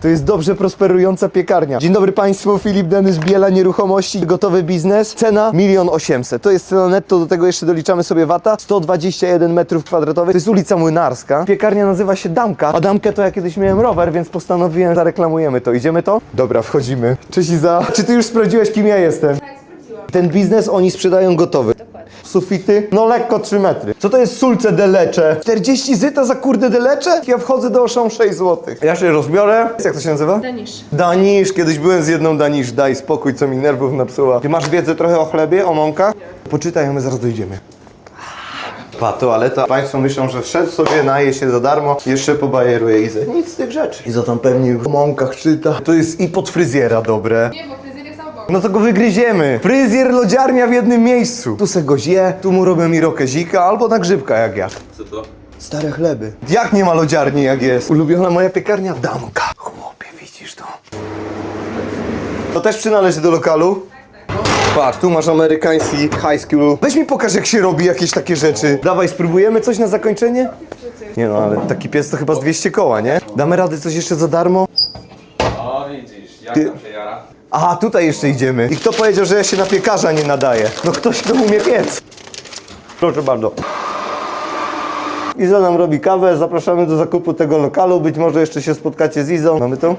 To jest dobrze prosperująca piekarnia. Dzień dobry Państwu, Filip Denys, Biela Nieruchomości, gotowy biznes. Cena 1 800 To jest cena netto, do tego jeszcze doliczamy sobie wata. 121 metrów kwadratowych. To jest ulica Młynarska. Piekarnia nazywa się Damka. A Damkę to ja kiedyś miałem rower, więc postanowiłem, zareklamujemy to. Idziemy to? Dobra, wchodzimy. Cześć Iza. Czy ty już sprawdziłeś, kim ja jestem? Ten biznes oni sprzedają gotowy. Dokładnie. Sufity? No lekko 3 metry. Co to jest sulce delecze? 40 zyta za kurde delecze? Ja wchodzę do oszą 6 zł. Ja się rozbiorę. Jak to się nazywa? Danisz. Danisz, kiedyś byłem z jedną Danisz, daj spokój, co mi nerwów napsuła. Ty masz wiedzę trochę o chlebie, o mąkach? Poczytaj, a my zaraz dojdziemy. Pa, toaleta. Państwo myślą, że wszedł sobie, naje się za darmo, jeszcze pobajeruje Izę. Nic z tych rzeczy. Iza tam pewnie już o mąkach czyta. To jest i pod fryzjera dobre. Nie, bo. No to go wygryziemy. Fryzjer, lodziarnia w jednym miejscu. Tu se go zje, tu mu robią mi rokezika albo na grzybka jak ja. Co to? Stare chleby. Jak nie ma lodziarni jak jest? Ulubiona moja piekarnia? Damka. Chłopie, widzisz to? To też przynależy do lokalu? Patrz, tu masz amerykański high school. Weź mi pokaż jak się robi jakieś takie rzeczy. Dawaj, spróbujemy coś na zakończenie? Nie no, ale taki pies to chyba z 200 koła, nie? Damy rady coś jeszcze za darmo? Widzisz, jak Ty- tam się jara? Aha, tutaj jeszcze idziemy. I kto powiedział, że ja się na piekarza nie nadaję? No ktoś, kto umie piec. Proszę bardzo. Iza nam robi kawę, zapraszamy do zakupu tego lokalu. Być może jeszcze się spotkacie z Izą. Mamy to?